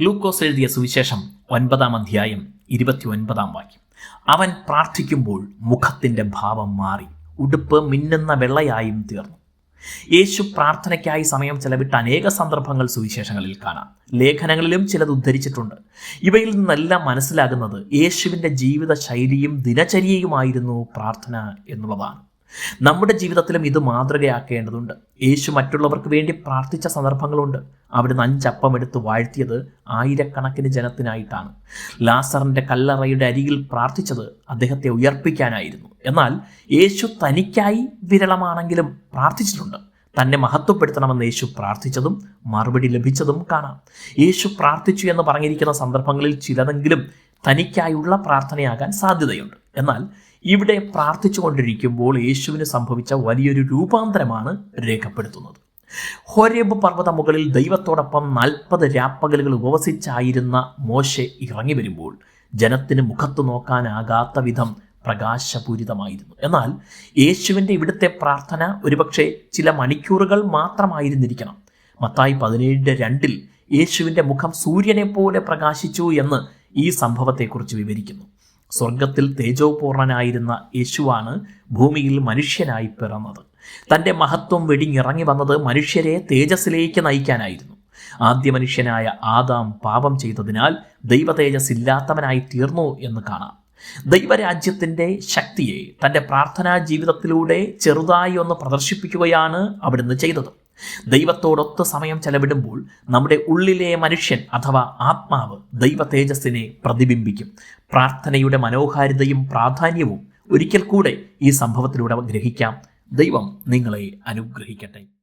ലൂക്കോസ് എഴുതിയ സുവിശേഷം ഒൻപതാം അധ്യായം ഇരുപത്തി ഒൻപതാം വാക്യം. അവൻ പ്രാർത്ഥിക്കുമ്പോൾ മുഖത്തിന്റെ ഭാവം മാറി ഉടുപ്പ് മിന്നുന്ന വെള്ളയായും തീർന്നു. യേശു പ്രാർത്ഥനയ്ക്കായി സമയം ചെലവിട്ട അനേക സന്ദർഭങ്ങൾ സുവിശേഷങ്ങളിൽ കാണാം. ലേഖനങ്ങളിലും ചിലത് ഉദ്ധരിച്ചിട്ടുണ്ട്. ഇവയിൽ നിന്നെല്ലാം മനസ്സിലാകുന്നത് യേശുവിന്റെ ജീവിത ശൈലിയും ദിനചര്യയുമായിരുന്നു പ്രാർത്ഥന എന്നുള്ളതാണ്. നമ്മുടെ ജീവിതത്തിലും ഇത് മാതൃകയാക്കേണ്ടതുണ്ട്. യേശു മറ്റുള്ളവർക്ക് വേണ്ടി പ്രാർത്ഥിച്ച സന്ദർഭങ്ങളുണ്ട്. അവിടുന്ന് അഞ്ചപ്പം എടുത്ത് വാഴ്ത്തിയത് ആയിരക്കണക്കിന് ജനത്തിനായിട്ടാണ്. ലാസറിന്റെ കല്ലറയുടെ അരികിൽ പ്രാർത്ഥിച്ചത് അദ്ദേഹത്തെ ഉയർപ്പിക്കാനായിരുന്നു. എന്നാൽ യേശു തനിക്കായി വിരളമാണെങ്കിലും പ്രാർത്ഥിച്ചിട്ടുണ്ട്. തന്നെ മഹത്വപ്പെടുത്തണമെന്ന് യേശു പ്രാർത്ഥിച്ചതും മറുപടി ലഭിച്ചതും കാണാം. യേശു പ്രാർത്ഥിച്ചു എന്ന് പറഞ്ഞിരിക്കുന്ന സന്ദർഭങ്ങളിൽ ചിലതെങ്കിലും തനിക്കായുള്ള പ്രാർത്ഥനയാകാൻ സാധ്യതയുണ്ട്. എന്നാൽ ഇവിടെ പ്രാർത്ഥിച്ചുകൊണ്ടിരിക്കുമ്പോൾ യേശുവിന് സംഭവിച്ച വലിയൊരു രൂപാന്തരമാണ് രേഖപ്പെടുത്തുന്നത്. ഹോരേബ് പർവത മുകളിൽ ദൈവത്തോടൊപ്പം നാൽപ്പത് രാപ്പകലുകൾ ഉപവസിച്ചായിരുന്ന മോശെ ഇറങ്ങി വരുമ്പോൾ ജനത്തിന് മുഖത്തു നോക്കാനാകാത്ത വിധം പ്രകാശപൂരിതമായിരുന്നു. എന്നാൽ യേശുവിന്റെ ഇവിടുത്തെ പ്രാർത്ഥന ഒരുപക്ഷെ ചില മണിക്കൂറുകൾ മാത്രമായിരുന്നിരിക്കണം. മത്തായി പതിനേഴിന്റെ രണ്ടിൽ യേശുവിന്റെ മുഖം സൂര്യനെ പോലെ പ്രകാശിച്ചു എന്ന് ഈ സംഭവത്തെക്കുറിച്ച് വിവരിക്കുന്നു. സ്വർഗത്തിൽ തേജോപൂർണനായിരുന്ന യേശുവാണ് ഭൂമിയിൽ മനുഷ്യനായി പിറന്നത്. തന്റെ മഹത്വം വെടിഞ്ഞിറങ്ങി വന്നത് മനുഷ്യരെ തേജസ്സിലേക്ക് നയിക്കാനായിരുന്നു. ആദ്യ മനുഷ്യനായ ആദാം പാപം ചെയ്തതിനാൽ ദൈവതേജസ് ഇല്ലാത്തവനായി തീർന്നു എന്ന് കാണാം. ദൈവരാജ്യത്തിന്റെ ശക്തിയെ തന്റെ പ്രാർത്ഥനാ ജീവിതത്തിലൂടെ ചെറുതായി ഒന്ന് പ്രദർശിപ്പിക്കുകയാണ് അവിടുന്ന് ചെയ്തത്. ദൈവത്തോടൊത്ത് സമയം ചെലവിടുമ്പോൾ നമ്മുടെ ഉള്ളിലെ മനുഷ്യൻ അഥവാ ആത്മാവ് ദൈവ തേജസ്സിനെ പ്രതിബിംബിക്കും. പ്രാർത്ഥനയുടെ മനോഹാരിതയും പ്രാധാന്യവും ഒരിക്കൽ കൂടെ ഈ സംഭവത്തിലൂടെ ഗ്രഹിക്കാം. ദൈവം നിങ്ങളെ അനുഗ്രഹിക്കട്ടെ.